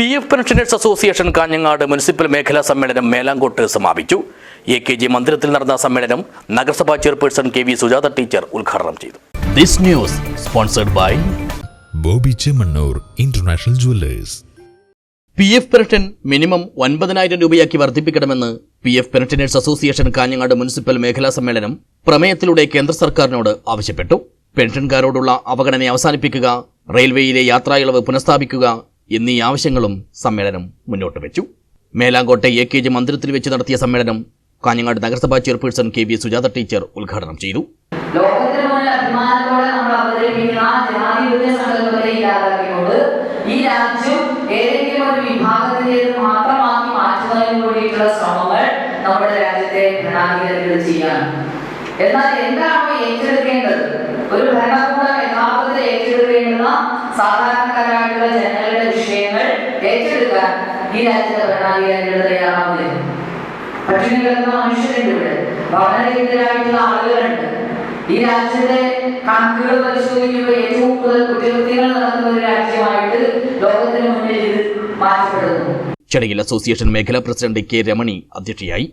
P F pensioners association Kanhangad municipal മേഖലാ സമ്മേളനം മേലാങ്കോട്ട് സമാപിച്ചു. എ കെ ജി മന്ദിരത്തിൽ നടന്ന സമ്മേളനം നഗരസഭാ chairperson K V Sujatha teacher ഉദ്ഘാടനം ചെയ്തു. This news sponsored by Bobby Chemmanur international jewellers. P F pension minimum ഒൻപതിനായിരം രൂപയാക്കി വർദ്ധിപ്പിക്കണമെന്ന് P F pensioners association Kanhangad municipal മേഖലാ സമ്മേളനം പ്രമേയത്തിലൂടെ കേന്ദ്ര സർക്കാരിനോട് ആവശ്യപ്പെട്ടു. പെൻഷൻകാരോടുള്ള അവഗണന അവസാനിപ്പിക്കുക റെയിൽവേയിലെ യാത്രാ ഇളവ് പുനഃസ്ഥാപിക്കുക എന്നീ ആവശ്യങ്ങളും സമ്മേളനം മുന്നോട്ട് വെച്ചു. മേലാങ്കോട്ടെ എ കെ ജി മന്ദിരത്തിൽ വെച്ച് നടത്തിയ സമ്മേളനം കാഞ്ഞങ്ങാട് നഗരസഭാ chairperson K V Sujatha teacher ഉദ്ഘാടനം ചെയ്തു. ഈ ഒരു ശ്രമങ്ങൾ നമ്മുടെ രാജ്യത്തെ എന്നാൽ ഏറ്റെടുക്കേണ്ടത്? ഒരു ഭരണകൂടം യഥാർത്ഥത്തിൽ ഏറ്റെടുക്കേണ്ടുന്ന സാധാരണക്കാരായിട്ടുള്ള വിഷയങ്ങൾ ഏറ്റെടുക്കാൻ ഈ രാജ്യത്തെ ഭരണാധികാരികൾ തയ്യാറാവുന്നില്ല. പട്ടിണി കിടക്കുന്ന മനുഷ്യരുണ്ട് ഇവിടെ. ഭവനരഹിതരായിട്ടുള്ള ആളുകളുണ്ട്. ഈ രാജ്യത്തെ കണക്കുകൾ പരിശോധിക്കുമ്പോൾ ഏറ്റവും കൂടുതൽ കുറ്റകൃത്യങ്ങൾ നടക്കുന്ന ഒരു രാജ്യമായിട്ട് ലോകത്തിന് മുന്നിൽ ഇത് മാറ്റപ്പെടുന്നു. ചടങ്ങിൽ അസോസിയേഷൻ മേഖലാ പ്രസിഡന്റ് കെ രമണി അധ്യക്ഷയായി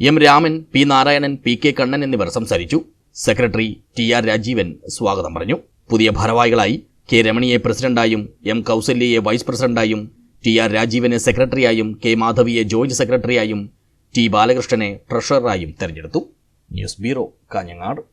M Raman P Narayanan P K Kannan എന്നിവർ സംസാരിച്ചു. സെക്രട്ടറി ടി ആർ രാജീവൻ സ്വാഗതം പറഞ്ഞു. പുതിയ ഭാരവാഹികളായി കെ രമണിയെ പ്രസിഡന്റായും എം കൗസല്യയെ വൈസ് പ്രസിഡന്റായും ടി ആർ രാജീവനെ സെക്രട്ടറിയായും കെ മാധവിയെ ജോയിന്റ് സെക്രട്ടറിയായും ടി ബാലകൃഷ്ണനെ ട്രഷററായും തെരഞ്ഞെടുത്തു. News bureau Kanhangad.